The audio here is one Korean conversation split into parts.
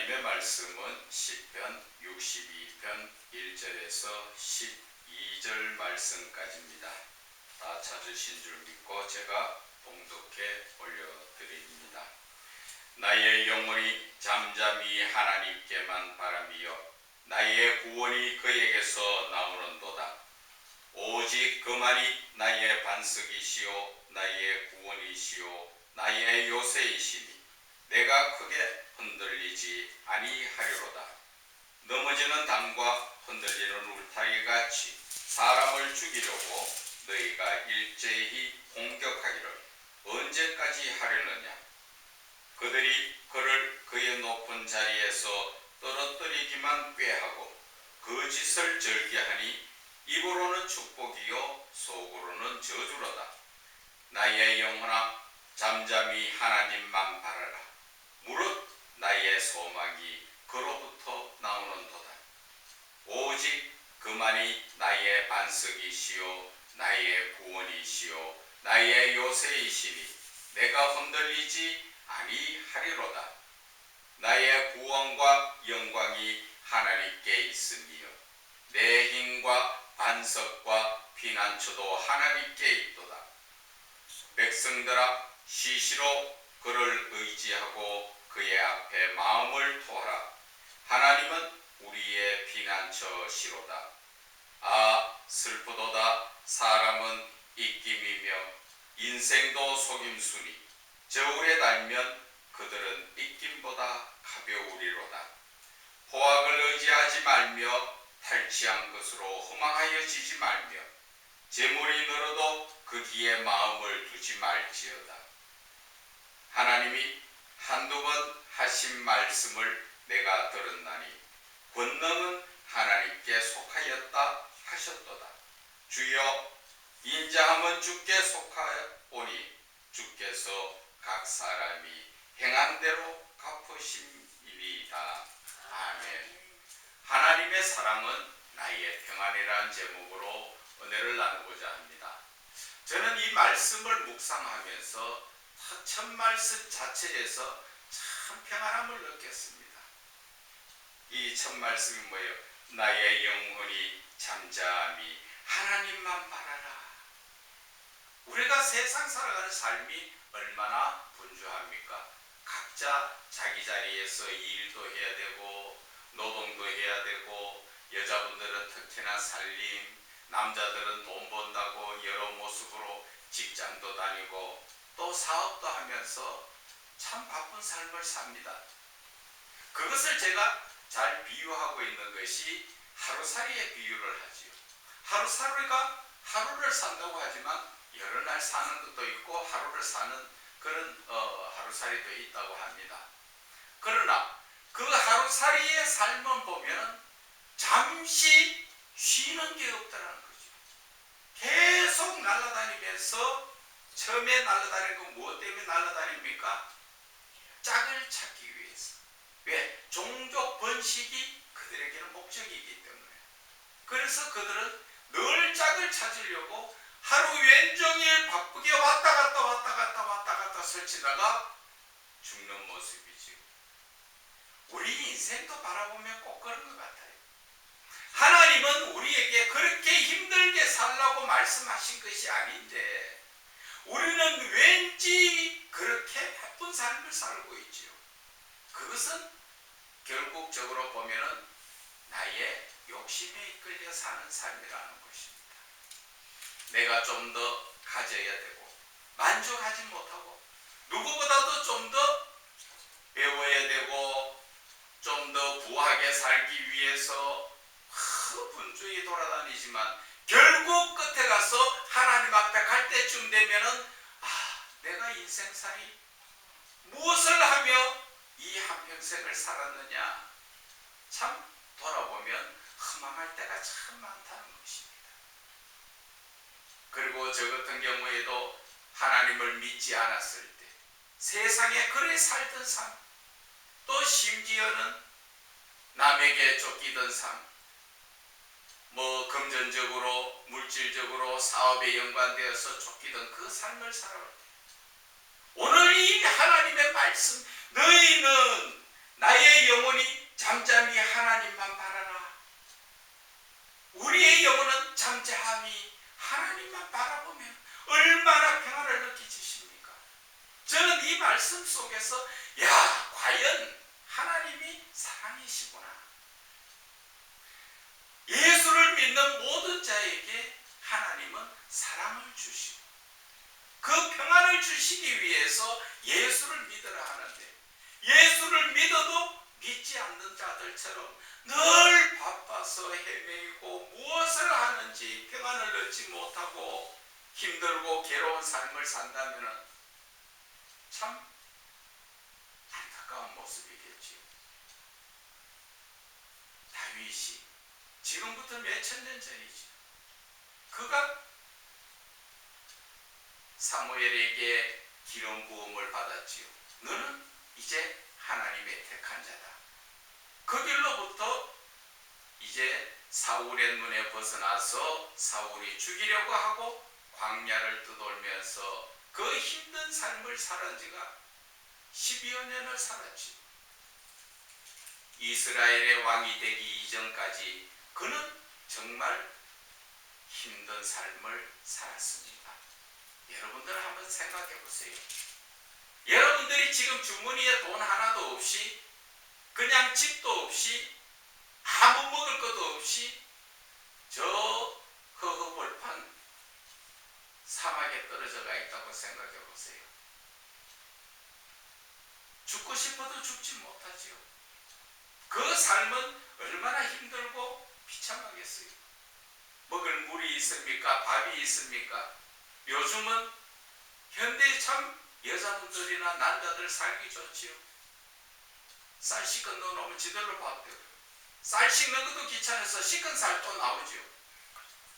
하나님의 말씀은 시편 62편 1절에서 12절 말씀까지입니다. 다 찾으신 줄 믿고 제가 봉독해 올려드립니다. 나의 영혼이 잠잠히 하나님께만 바람이여 나의 구원이 그에게서 나오는도다. 오직 그만이 나의 반석이시요 나의 구원이시요 나의 요새이시니 내가 크게 흔들리지 아니하리로다. 넘어지는 담과 흔들리는 울타리 같이 사람을 죽이려고 너희가 일제히 공격하기를 언제까지 하려느냐? 그들이 그를 그의 높은 자리에서 떨어뜨리기만 꾀하고 그 짓을 절개하니 입으로는 축복이요 속으로는 저주로다. 나의 영혼아 잠잠히 하나님만 바라라. 무릇 나의 소망이 그로부터 나오는도다. 오직 그만이 나의 반석이시요 나의 구원이시요 나의 요새이시니 내가 흔들리지 아니하리로다. 나의 구원과 영광이 하나님께 있으며 내 힘과 반석과 피난처도 하나님께 있도다. 백성들아 시시로 그를 의지하고 그의 앞에 마음을 토하라. 하나님은 우리의 피난처시로다. 아 슬프도다 사람은 입김이며 인생도 속임수니 저울에 달면 그들은 입김보다 가벼우리로다. 포악을 의지하지 말며 탈취한 것으로 허망하여 지지 말며 재물이 늘어도 그 뒤에 마음을 두지 말지어다. 하나님이 한두 번 하신 말씀을 내가 들었나니 권능은 하나님께 속하였다 하셨도다. 주여 인자함은 주께 속하오니 주께서 각 사람이 행한 대로 갚으심이리이다. 아멘. 하나님의 사랑은 나의 평안이라는 제목으로 은혜를 나누고자 합니다. 저는 이 말씀을 묵상하면서 첫 말씀 자체에서 참 평안함을 느꼈습니다. 이 첫 말씀이 뭐예요? 나의 영혼이 잠잠히 하나님만 바라라. 우리가 세상 살아가는 삶이 얼마나 분주합니까? 각자 자기 자리에서 일도 해야 되고 노동도 해야 되고 여자분들은 특히나 살림, 남자들은 돈 번다고 여러 모습으로 직장도 다니고 또 사업도 하면서 참 바쁜 삶을 삽니다. 그것을 제가 잘 비유하고 있는 것이 하루살이에 비유를 하지요. 하루살이가 하루를 산다고 하지만 여러 날 사는 것도 있고 하루를 사는 그런 어, 하루살이도 있다고 합니다. 그러나 그 하루살이의 삶을 보면 잠시 쉬는 게 없다는 거죠. 계속 날아다니면서 처음에 날아다니는 건 무엇 때문에 날아다닙니까? 짝을 찾기 위해서. 왜? 종족 번식이 그들에게는 목적이기 때문에. 그래서 그들은 늘 짝을 찾으려고 하루 왼종일 바쁘게 왔다 갔다 왔다 갔다 왔다 갔다 설치다가 죽는 모습이죠. 우리 인생도 바라보면 꼭 그런 것 같아요. 하나님은 우리에게 그렇게 힘들게 살라고 말씀하신 것이 아닌데 우리는 왠지 그렇게 바쁜 삶을 살고 있지요. 그것은 결국적으로 보면은 나의 욕심에 이끌려 사는 삶이라는 것입니다. 내가 좀 더 가져야 되고 만족하지 못하고 누구보다도 좀 더 배워야 되고 좀 더 부하게 살기 위해서 큰 분주히 돌아다니지만 결국 끝에 가서 하나님 앞에 갈 때쯤 되면은 아 내가 인생살이 무엇을 하며 이 한평생을 살았느냐 참 돌아보면 허망할 때가 참 많다는 것입니다. 그리고 저 같은 경우에도 하나님을 믿지 않았을 때 세상에 그래 살던 삶, 또 심지어는 남에게 쫓기던 삶, 뭐 금전적으로, 물질적으로 사업에 연관되어서 쫓기던 그 삶을 살아올 때 오늘 이 하나님의 말씀, 너희는 나의 영혼이 잠잠히 하나님만 바라라. 우리의 영혼은 잠잠히 하나님만 바라보면 얼마나 평안을 느끼십니까? 저는 이 말씀 속에서 야 과연 하나님이 사랑이시구나. 예수를 믿는 모든 자에게 하나님은 사랑을 주시고 그 평안을 주시기 위해서 예수를 믿으라 하는데 예수를 믿어도 믿지 않는 자들처럼 늘 바빠서 헤매고 무엇을 하는지 평안을 얻지 못하고 힘들고 괴로운 삶을 산다면 참 안타까운 모습이겠지요. 다윗이 지금부터 몇 천 년 전이죠. 그가 사무엘에게 기름 부음을 받았지요. 너는 이제 하나님의 택한 자다. 그 길로부터 이제 사울의 눈에 벗어나서 사울이 죽이려고 하고 광야를 떠돌면서 그 힘든 삶을 살은 지가 12여 년을 살았지. 이스라엘의 왕이 되기 이전까지 그는 정말 힘든 삶을 살았습니다. 여러분들 한번 생각해 보세요. 여러분들이 지금 주머니에 돈 하나도 없이 그냥 집도 없이 아무 먹을 것도 없이 저 허허벌판 사막에 떨어져가 있다고 생각해 보세요. 죽고 싶어도 죽지 못하지요. 그 삶은 얼마나 힘들고 비참하겠어요. 먹을 물이 있습니까? 밥이 있습니까? 요즘은 현대 참 여자분들이나 남자들 살기 좋지요. 쌀 씻건 넣어놓으면 지들로 밥 되고 쌀 씻는 것도 귀찮아서 씻은 쌀도 나오지요.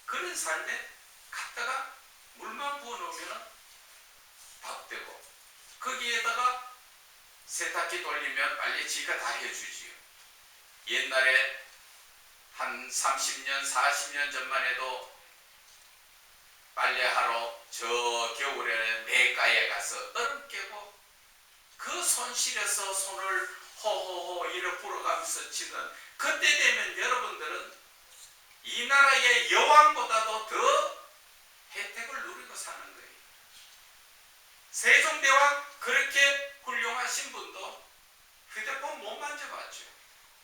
그런 삶에 갖다가 물만 부어놓으면 밥 되고 거기에다가 세탁기 돌리면 빨리 지가 다 해주지요. 옛날에 한 30년, 40년 전만 해도 빨래하러 저 겨울에 매가에 가서 얼음 깨고 그 손실에서 손을 호호호 이를 불어가면서 치는 그때 되면 여러분들은 이 나라의 여왕보다도 더 혜택을 누리고 사는 거예요. 세종대왕 그렇게 훌륭하신 분도 휴대폰 못 만져봤죠.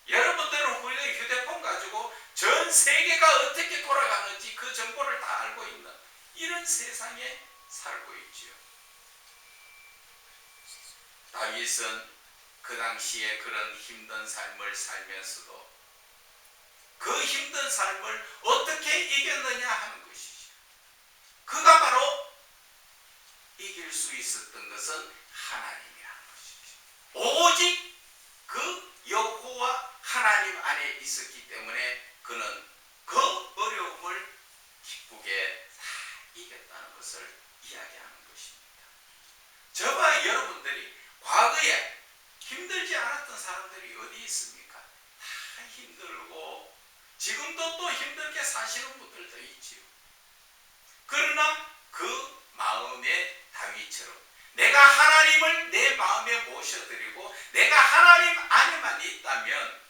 여러분들은 훌륭 휴대폰 가지고 전 세계가 어떻게 돌아가는지 그 정보를 다 알고 있는 이런 세상에 살고 있지요. 다윗은 그 당시에 그런 힘든 삶을 살면서도 그 힘든 삶을 어떻게 이겼느냐 하는 것이죠. 그가 바로 이길 수 있었던 것은 하나님이라는 것이죠. 오직 그 여호와 하나님 안에 있었기 때문에 그는 그 어려움을 기쁘게 다 이겼다는 것을 이야기하는 것입니다. 저와 여러분들이 과거에 힘들지 않았던 사람들이 어디 있습니까? 다 힘들고 지금도 또 힘들게 사시는 분들도 있지요. 그러나 그 마음의 다윗처럼 내가 하나님을 내 마음에 모셔드리고 내가 하나님 안에만 있다면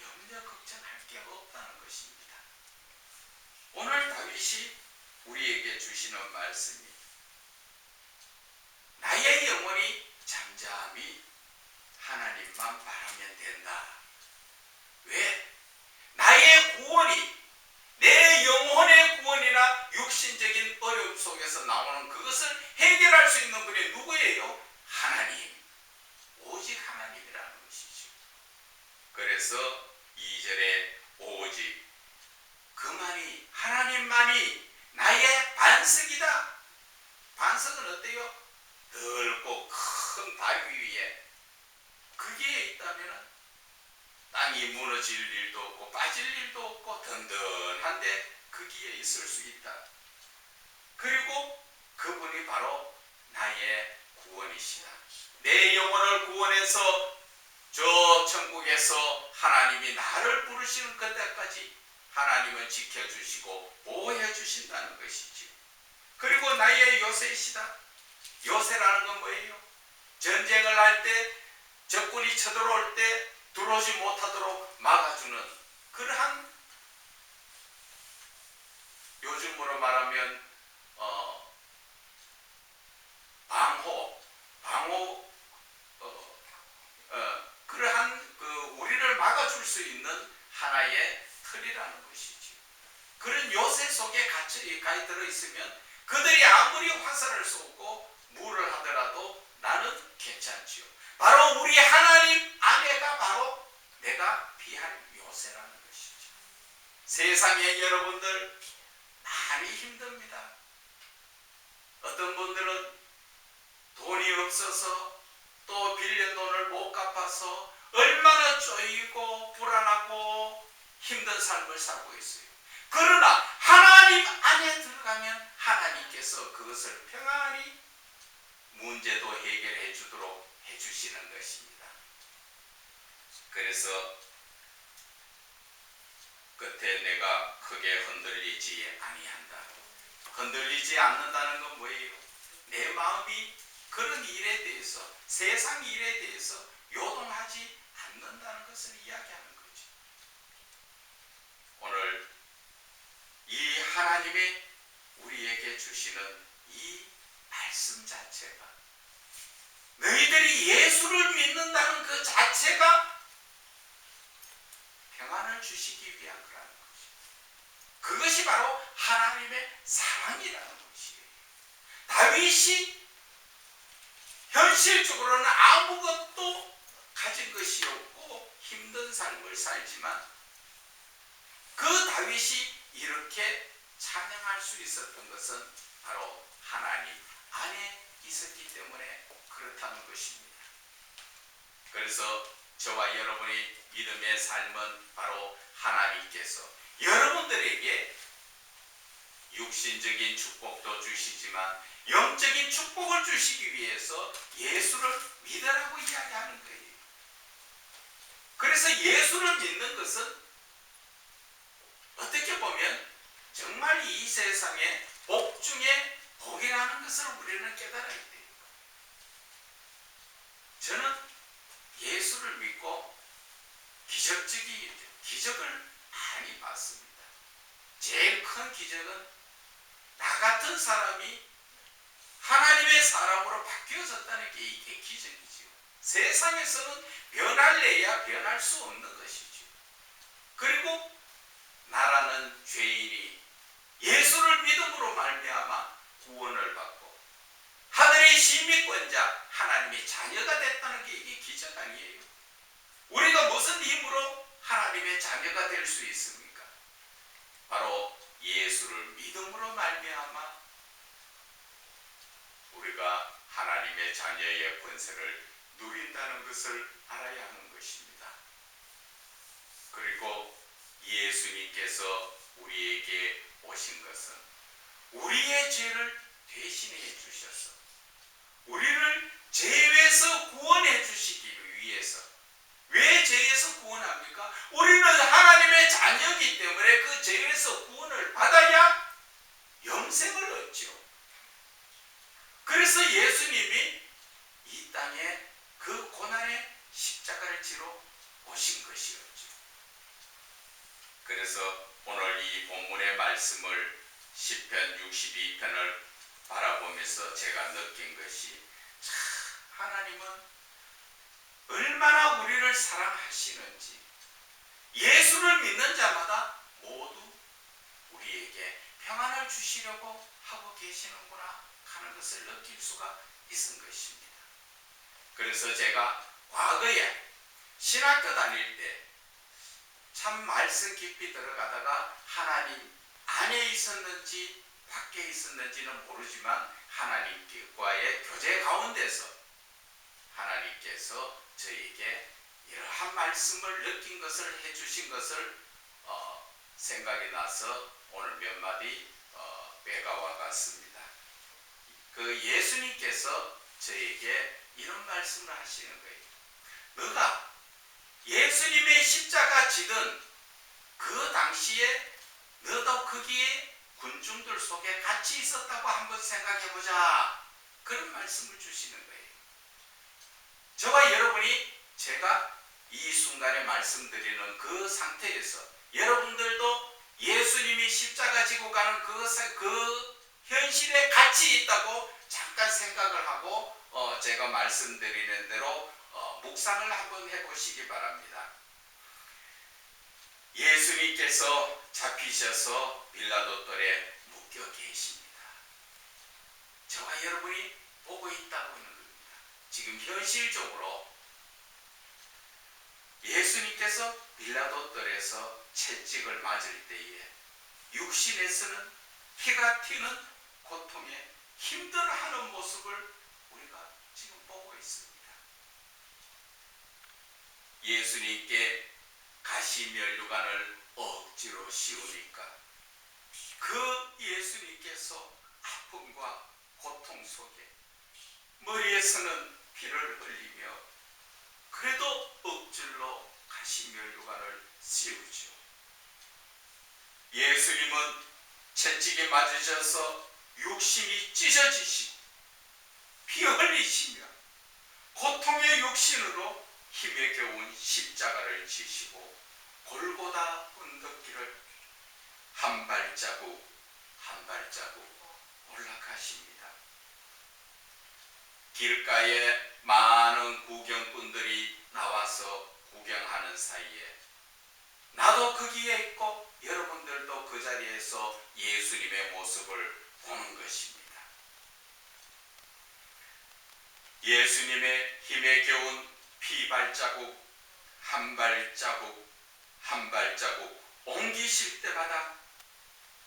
염려 걱정할 게 없다는 것입니다. 오늘 다윗이 우리에게 주시는 말씀이 나의 영혼이 잠잠히 하나님만 바라면 된다. 왜? 나의 구원이 내 영혼의 구원이나 육신적인 어려움 속에서 나오는 그것을 해결할 수 있는 분이 누구예요? 하나님. 오직 하나님이라는 것이죠. 그래서 2절에 오직 그만이 하나님만이 나의 반석이다. 반석은 어때요? 넓고 큰 바위 위에 그게 있다면 땅이 무너질 일도 없고 빠질 일도 없고 든든한데 거기에 있을 수 있다. 그리고 그분이 바로 나의 구원이시다. 내 영혼을 구원해서 저 천국에서 하나님이 나를 부르시는 그때까지 하나님은 지켜주시고 보호해 주신다는 것이지. 그리고 나의 요새이시다. 요새라는 건 뭐예요? 전쟁을 할 때 적군이 쳐들어올 때 들어오지 못하도록 막아주는 그러한 요즘으로 말하면 어, 방호, 방호 어, 어, 그러한 그 우리를 막아줄 수 있는 하나의 틀이라는 것이지. 그런 요새 속에 갇혀 가 들어 있으면 그들이 아무리 화살을 쏘고 무를 하더라도 나는 괜찮지요. 바로 우리 하나님 안에가 바로 내가 비할 요새라는 것이죠. 세상에 여러분들 많이 힘듭니다. 어떤 분들은 돈이 없어서 또 빌린 돈을 못 갚아서 얼마나 쪼이고 불안하고 힘든 삶을 살고 있어요. 그러나 하나님 안에 들어가면 하나님께서 그것을 평안히 문제도 해결해 주도록 해 주시는 것입니다. 그래서 끝에 내가 크게 흔들리지 아니한다. 흔들리지 않는다는 건 뭐예요? 내 마음이 그런 일에 대해서 세상 일에 대해서 요동하지 않는다는 것을 이야기하는 거죠. 오늘 이 하나님의 우리에게 주시는 이 말씀 자체가 너희들이 예수를 믿는다는 그 자체가 평안을 주시기 위한 거라는 거죠. 그것이 바로 하나님의 사랑이라는 것이에요. 다윗이 현실적으로는 아무것도 가진 것이 없고 힘든 삶을 살지만 그 다윗이 이렇게 찬양할 수 있었던 것은 바로 하나님 안에 있었기 때문에 그렇다는 것입니다. 그래서 저와 여러분의 믿음의 삶은 바로 하나님께서 여러분들에게 육신적인 축복도 주시지만 영적인 축복을 주시기 위해서 예수를 믿으라고 이야기하는 거예요. 그래서 예수를 믿는 것은 어떻게 보면 정말 이 세상에 복 중에 복이라는 것을 우리는 깨달아야 돼요. 저는 예수를 믿고 기적적이 기적을 많이 봤습니다. 제일 큰 기적은 나 같은 사람이 하나님의 사람으로 바뀌어졌다는 게 이게 기적이지요. 세상에서는 변할래야 변할 수 없는 것이죠. 그리고 나라는 죄인이 예수를 믿음으로 말미암아 구원을 받고 하늘의 시민권자 하나님의 자녀가 됐다는 게 이게 기적 아니에요. 우리가 무슨 힘으로 하나님의 자녀가 될 수 있습니까? 바로 예수를 믿음으로 말미암아 우리가 하나님의 자녀의 권세를 누린다는 것을 알아야 하는 것입니다. 그리고 예수님께서 우리에게 오신 것은 우리의 죄를 대신해 주셔서 우리를 죄에서 구원해 주시기 위해서 왜 죄에서 구원합니까? 우리는 하나님의 자녀이기 때문에 그 죄에서 구원을 받아야 영생을 얻죠. 그래서 예수님이 이 땅에 그 고난의 십자가를 지러 오신 것이었죠. 그래서 오늘 이 본문의 말씀을 10편 62편을 바라보면서 제가 느낀 것이 참 하나님은 얼마나 우리를 사랑하시는지 예수를 믿는 자마다 모두 우리에게 평안을 주시려고 하고 계시는구나 하는 것을 느낄 수가 있은 것입니다. 그래서 제가 과거에 신학교 다닐 때 참 말씀 깊이 들어가다가 하나님 안에 있었는지 밖에 있었는지는 모르지만 하나님과의 교제 가운데서 하나님께서 저에게 이러한 말씀을 느낀 것을 해주신 것을 어, 생각이 나서 오늘 몇 마디 어, 빼가 와 갔습니다. 그 예수님께서 저에게 이런 말씀을 하시는 거예요. 너가 예수님의 십자가 지던 그 당시에 너도 거기에 군중들 속에 같이 있었다고 한번 생각해 보자. 그런 말씀을 주시는 거예요. 저와 여러분이 제가 이 순간에 말씀드리는 그 상태에서 여러분들도 예수님이 십자가 지고 가는 그, 사- 그 현실에 같이 있다고 잠깐 생각을 하고 어, 제가 말씀드리는 대로 어, 묵상을 한번 해보시기 바랍니다. 예수님께서 잡히셔서 빌라도 뜰에 묶여 계십니다. 저와 여러분이 보고 있다고 하는 겁니다. 지금 현실적으로 예수님께서 빌라도 뜰에서 채찍을 맞을 때에 육신에서는 피가 튀는 고통에 힘들어하는 모습을 우리가 지금 보고 있습니다. 예수님께 가시면류관을 억지로 씌우니까 그 예수님께서 아픔과 고통 속에 머리에서는 피를 흘리며 그래도 억질로 가시 면류관을 씌우죠. 예수님은 채찍에 맞으셔서 육신이 찢어지시고 피 흘리시며 고통의 육신으로 힘에 겨운 십자가를 지시고 골고다 언덕길을 한 발자국 한 발자국 올라가십니다. 길가에 많은 구경꾼들이 나와서 구경하는 사이에 나도 거기에 있고 여러분들도 그 자리에서 예수님의 모습을 보는 것입니다. 예수님의 힘에 겨운 피 발자국 한 발자국 한 발자국 옮기실 때마다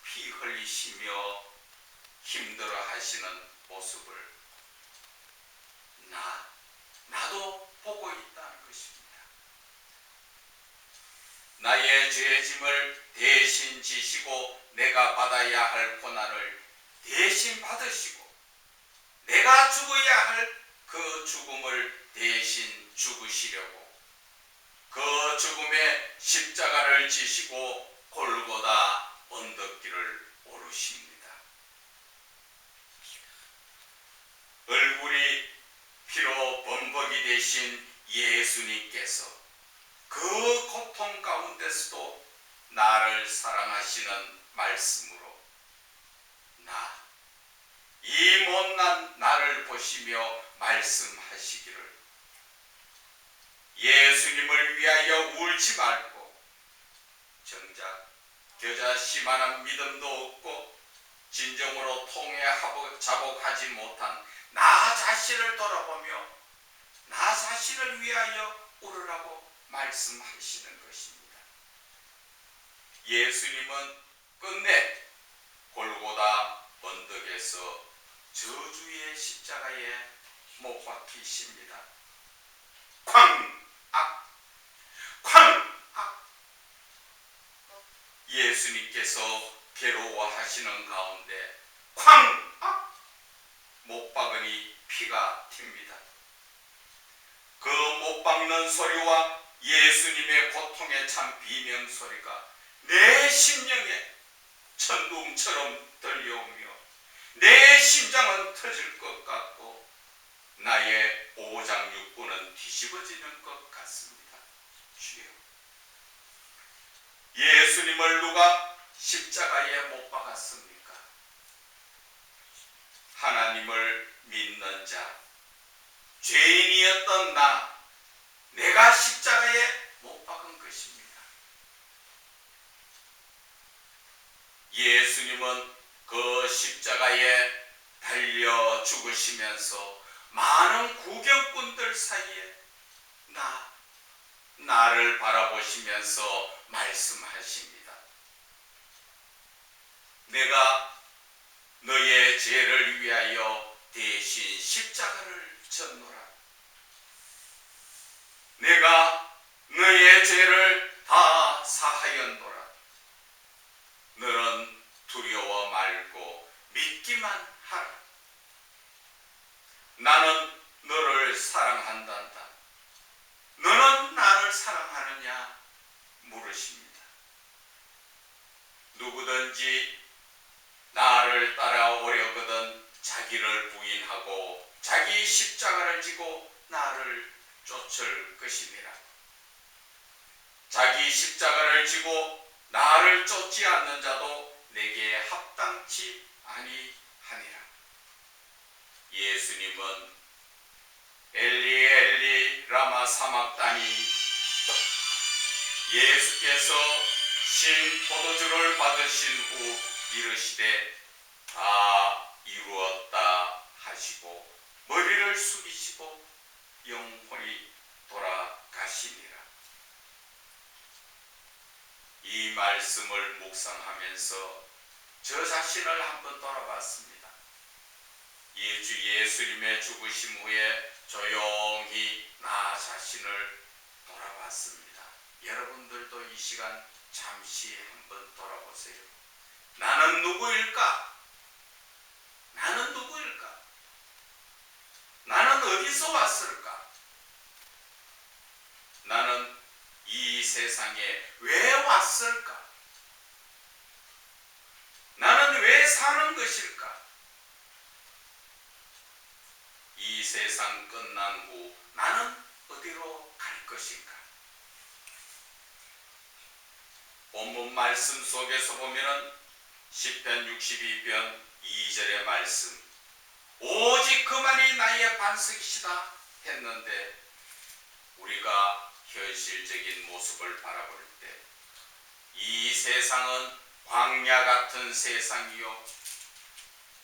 피 흘리시며 힘들어 하시는 모습을 나 나도 보고 있다는 것입니다. 나의 죄의 짐을 대신 지시고 내가 받아야 할 고난을 대신 받으시고 내가 죽어야 할 그 죽음을 대신 죽으시려고 그 죽음의 십자가를 지시고 골고다 언덕길을 오르십니다. 얼굴이 피로 범벅이 되신 예수님께서 그 고통 가운데서도 나를 사랑하시는 말씀으로 나, 이 못난 나를 보시며 말씀하시기를 예수님을 위하여 울지 말고 정작 겨자씨만한 믿음도 없고 진정으로 통해 자복하지 못한 나 자신을 돌아보며 나 자신을 위하여 울으라고 말씀하시는 것입니다. 예수님은 끝내 골고다 언덕에서 저주의 십자가에 못 박히십니다. 쾅악 쾅악 예수님께서 괴로워하시는 가운데 쾅악 못 박으니 피가 튑니다. 그 못 박는 소리와 예수님의 고통의 참 비명 소리가 내 심령에 천둥처럼 들려오며 내 심장은 터질 것 같고 나의 오장육부는 뒤집어지는 것 같습니다. 주여. 예수님을 누가 십자가에 못 박았습니까? 하나님을 믿는 자, 죄인이었던 나, 내가 십자가에 못 박은 것입니다. 예수님은 그 십자가에 달려 죽으시면서 많은 구경꾼들 사이에 나, 나를 바라보시면서 말씀하십니다. 내가 너의 죄를 위하여 대신 십자가를 졌노라. 내가 너의 죄를 다 사하였노라. 너는 두려워 말고 믿기만 하라. 나는 너를 사랑한단다. 너는 나를 사랑하느냐? 물으십니다. 누구든지 나를 따라오려거든 자기를 부인하고 자기 십자가를 지고 나를 쫓을 것이니라. 자기 십자가를 지고 나를 쫓지 않는 자도 내게 합당치 아니하니라. 예수님은 엘리 엘리 라마 사막다니 예수께서 신 포도주를 받으신 후 이르시되 다 이루었다 하시고 머리를 숙이시고 영혼이 돌아가시니라. 이 말씀을 묵상하면서 저 자신을 한번 돌아봤습니다. 예주 예수님의 죽으심 후에 조용히 나 자신을 돌아봤습니다. 여러분들도 이 시간 잠시 한번 돌아보세요. 나는 누구일까? 나는 누구일까? 나는 어디서 왔을까? 나는 이 세상에 왜 왔을까? 나는 왜 사는 것일까? 이 세상 끝난 후 나는 어디로 갈 것인가? 본문 말씀 속에서 보면은 10편 62편 2절의 말씀. 오직 그만이 나의 반석이시다 했는데 우리가 현실적인 모습을 바라볼 때 이 세상은 광야 같은 세상이요.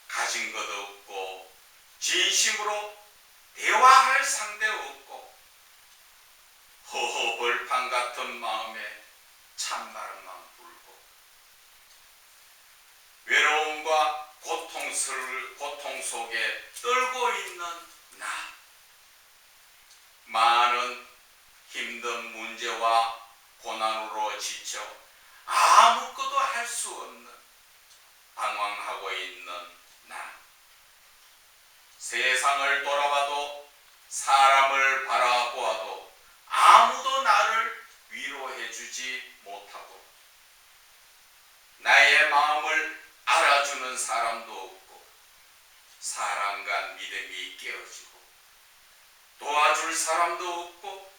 가진 것 없고 진심으로 대화할 상대 없고 허허벌판 같은 마음에 찬바람만 불고 외로움과 고통스를 고통 속에 떨고 있는 나. 많은 힘든 문제와 고난으로 지쳐 아무것도 할 수 없는 방황하고 있는 나. 세상을 돌아봐도 사람을 바라보아도 아무도 나를 위로해 주지 못하고 나의 마음을 알아주는 사람도 없고 사랑과 믿음이 깨어지고 도와줄 사람도 없고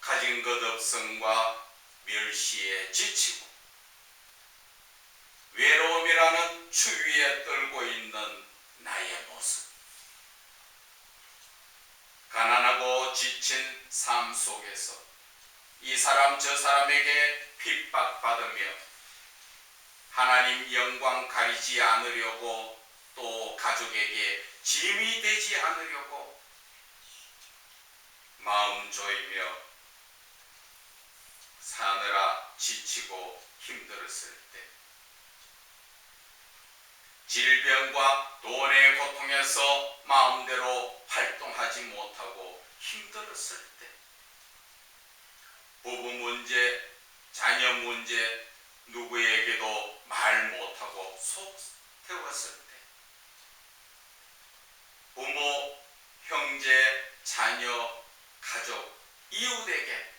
가진 것 없음과 멸시에 지치고 외로움이라는 추위에 떨고 있는 나의 모습. 가난하고 지친 삶 속에서 이 사람 저 사람에게 핍박받으며 하나님 영광 가리지 않으려고 또 가족에게 짐이 되지 않으려고 마음 조이며 사느라 지치고 힘들었을 때 질병과 돈의 고통에서 마음대로 활동하지 못하고 힘들었을 때 부부 문제, 자녀 문제, 누구에게도 말 못하고 속 태웠을 때 부모, 형제, 자녀, 가족, 이웃에게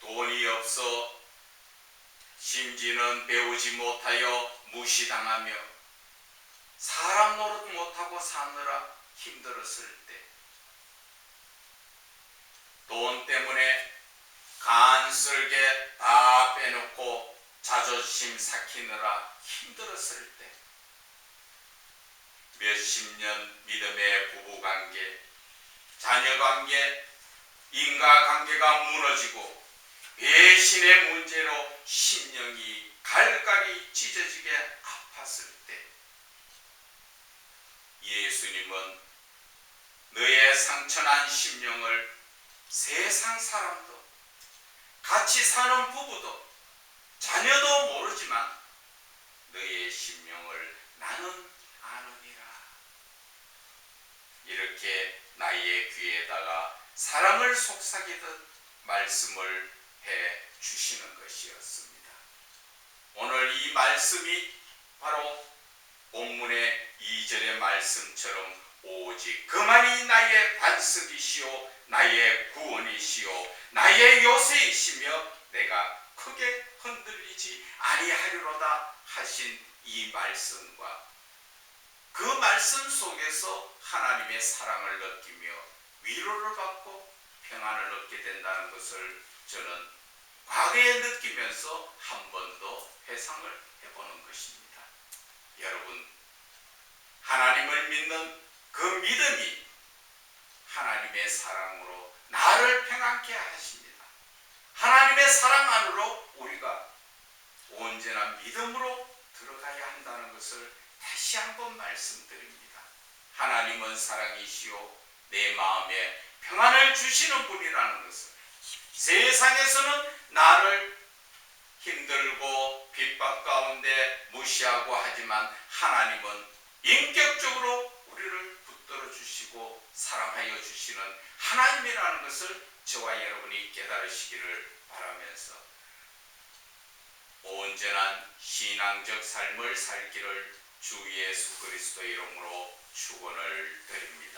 돈이 없어 심지는 배우지 못하여 무시당하며 사람 노릇 못하고 사느라 힘들었을 때 돈 때문에 간쓸게 다 빼놓고 자존심 삭히느라 힘들었을 때. 몇십 년 믿음의 부부관계, 자녀관계, 인과관계가 무너지고 배신의 문제로 심령이 갈갈이 찢어지게 아팠을 때. 예수님은 너의 상처난 심령을 세상 사람도 같이 사는 부부도 자녀도 모르지만 너의 심령을 나는 아느니라 이렇게 나의 귀에다가 사랑을 속삭이듯 말씀을 해 주시는 것이었습니다. 오늘 이 말씀이 바로 본문의 2절의 말씀처럼 오직 그만이 나의 반석이시오 나의 구원이시오 나의 요새이시며 내가 크게 흔들리지 아니하리로다 하신 이 말씀과 그 말씀 속에서 하나님의 사랑을 느끼며 위로를 받고 평안을 얻게 된다는 것을 저는 과거에 느끼면서 한 번 더 회상을 해보는 것입니다. 여러분, 하나님을 믿는 그 믿음이 하나님의 사랑으로 나를 평안케 하십니다. 하나님의 사랑 안으로 우리가 언제나 믿음으로 들어가야 한다는 것을 다시 한번 말씀드립니다. 하나님은 사랑이시요 내 마음에 평안을 주시는 분이라는 것을 세상에서는 나를 힘들고 핍박 가운데 무시하고 하지만 하나님은 인격적으로 주시고 사랑하여 주시는 하나님이라는 것을 저와 여러분이 깨달으시기를 바라면서 온전한 신앙적 삶을 살기를 주 예수 그리스도 이름으로 축원을 드립니다.